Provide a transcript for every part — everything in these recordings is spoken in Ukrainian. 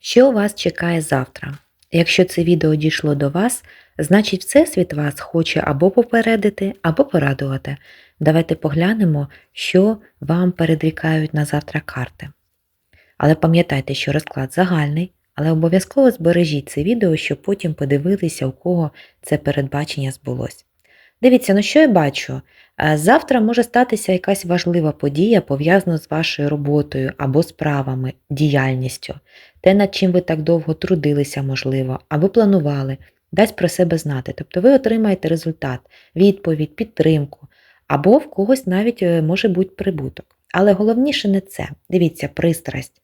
Що вас чекає завтра? Якщо це відео дійшло до вас, значить Всесвіт вас хоче або попередити, або порадувати. Давайте поглянемо, що вам передрікають на завтра карти. Але пам'ятайте, що розклад загальний, але обов'язково збережіть це відео, щоб потім подивилися, у кого це передбачення збулось. Дивіться, ну що я бачу? Завтра може статися якась важлива подія, пов'язана з вашою роботою або справами, діяльністю. Те, над чим ви так довго трудилися, можливо, або планували, дасть про себе знати. Тобто ви отримаєте результат, відповідь, підтримку, або в когось навіть е, може бути прибуток. Але головніше не це. Дивіться, пристрасть.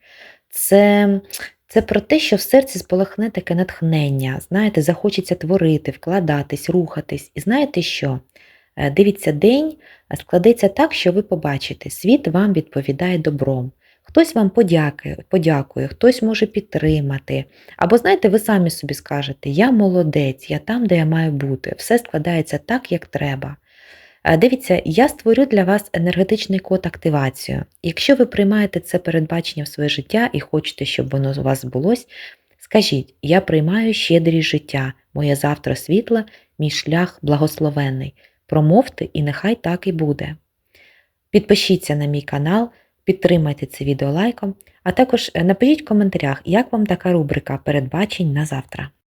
Це, це про те, що в серці спалахне таке натхнення. Знаєте, захочеться творити, вкладатись, рухатись. І знаєте що? Е, Дивіться, день складеться так, що ви побачите, світ вам відповідає добром. Хтось вам подякує, подякує, хтось може підтримати. Або, знаєте, ви самі собі скажете: Я молодець, я там, де я маю бути. Все складається так, як треба. Е, Дивіться, я створю для вас енергетичний код активацію. Якщо ви приймаєте це передбачення в своє життя і хочете, щоб воно у вас збулось, скажіть: Я приймаю щедрість життя, моє завтра світле, мій шлях благословенний. Промовте і нехай так і буде. Підпишіться на мій канал, підтримайте це відео лайком, а також е, напишіть в коментарях, як вам така рубрика передбачень на завтра.